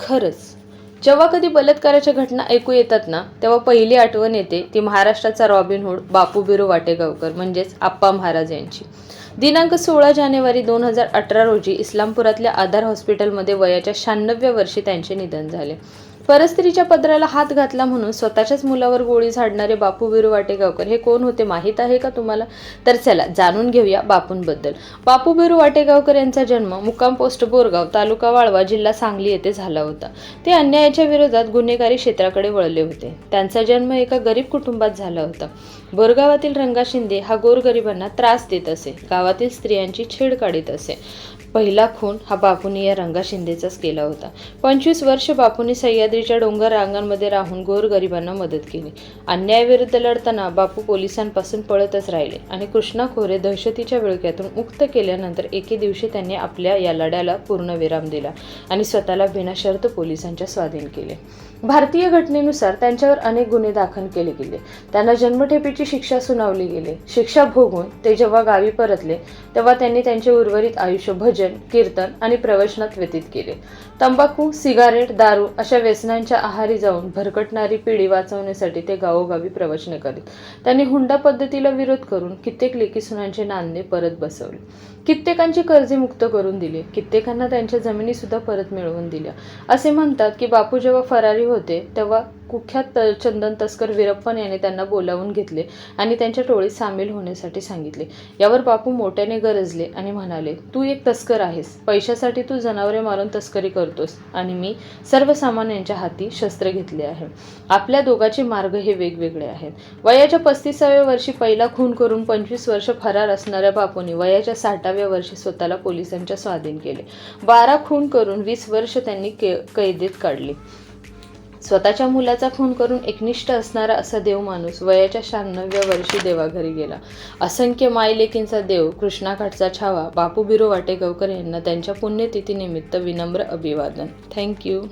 खरंच. जेव्हा कधी बलात्काराच्या घटना ऐकू येतात ना तेव्हा पहिली आठवण येते ती महाराष्ट्राचा रॉबिनहूड बापू बिरू वाटेगावकर म्हणजेच आप्पा महाराज यांची. दिनांक सोळा जानेवारी दोन हजार अठरा रोजी इस्लामपुरातल्या आधार हॉस्पिटलमध्ये वयाच्या शहाण्णव्या वर्षी त्यांचे निधन झाले. परस्त्रीच्या पदराला हात घातला म्हणून स्वतःच्याच मुलावर गोळी झाडणारे बापू बिरू वाटेगावकर हे कोण होते माहीत आहे का तुम्हाला? तर चला जाणून घेऊया बापूंबद्दल. बापू बिरू वाटेगावकर यांचा जन्म मुक्काम पोस्ट बोरगाव तालुका वाळवा जिल्हा सांगली येथे झाला होता. ते अन्यायाच्या विरोधात गुन्हेगारी क्षेत्राकडे वळले होते. त्यांचा जन्म एका गरीब कुटुंबात झाला होता. बोरगावातील रंगा शिंदे हा गोरगरिबांना त्रास देत असे. गावातील स्त्रियांची छेड काढीत असे. पहिला खून हा बापूने या रंगा शिंदेचाच केला होता. पंचवीस वर्ष बापूने बापूंनी सह्याद्रीच्या डोंगर रांगांमध्ये राहून गोरगरिबांना मदत केली. अन्यायाविरुद्ध लढताना बापू पोलिसांपासून पळतच राहिले आणि कृष्णा खोरे दहशतीच्या विळक्यातून मुक्त केल्यानंतर एके दिवशी त्यांनी आपल्या या लढ्याला पूर्णविराम दिला आणि स्वतःला बिनाशर्त पोलिसांच्या स्वाधीन केले. भारतीय घटनेनुसार त्यांच्यावर अनेक गुन्हे दाखल केले गेले. त्यांना जन्मठेपेची शिक्षा सुनावली गेली. शिक्षा भोगून ते जेव्हा गावी परतले तेव्हा त्यांनी त्यांचे उर्वरित आयुष्य भजन कीर्तन आणि प्रवचनात व्यतीत केले. तंबाखू सिगारेट दारू अशा व्यसनांच्या आहारी जाऊन भरकटणारी पिढी वाचवण्यासाठी ते गावोगावी प्रवचने करीत. त्यांनी हुंडा पद्धतीला विरोध करून कित्येक लेखी सुनांचे नांदे परत बसवले. कित्येकांची कर्जे मुक्त करून दिली. कित्येकांना त्यांच्या जमिनी सुद्धा परत मिळवून दिल्या. असे म्हणतात की बापू जेव्हा फरारी होते तेव्हा कुख्यात त- चंदन तस्कर वीरप्पन याने त्यांना बोलावून घेतले आणि त्यांच्या टोळीत सामील होण्यासाठी सांगितले. यावर बापू मोठ्याने गरजले आणि म्हणाले तू एक तस्कर आहेस. पैशासाठी तू जनावरे मारून तस्करी करतोस आणि मी सर्वसामान्यांच्या हाती शस्त्र घेतले आहे. आपल्या दोघांचे मार्ग हे वेगवेगळे आहेत. वयाच्या पस्तीसाव्या वर्षी पहिला खून करून पंचवीस वर्ष फरार असणाऱ्या बापूने वयाच्या साठाव्या वर्षी स्वतःला पोलिसांच्या स्वाधीन केले. बारा खून करून वीस वर्ष त्यांनी के कैदेत काढली. स्वतःच्या मुलाचा खून करून एकनिष्ठ असणारा असा देव माणूस वयाच्या शहाण्णव्या वर्षी देवाघरी गेला. असंख्य मायलेकींचा देव कृष्णाकाठचा छावा बापू बिरो वाटेगावकर यांना त्यांच्या पुण्यतिथीनिमित्त विनम्र अभिवादन. थँक्यू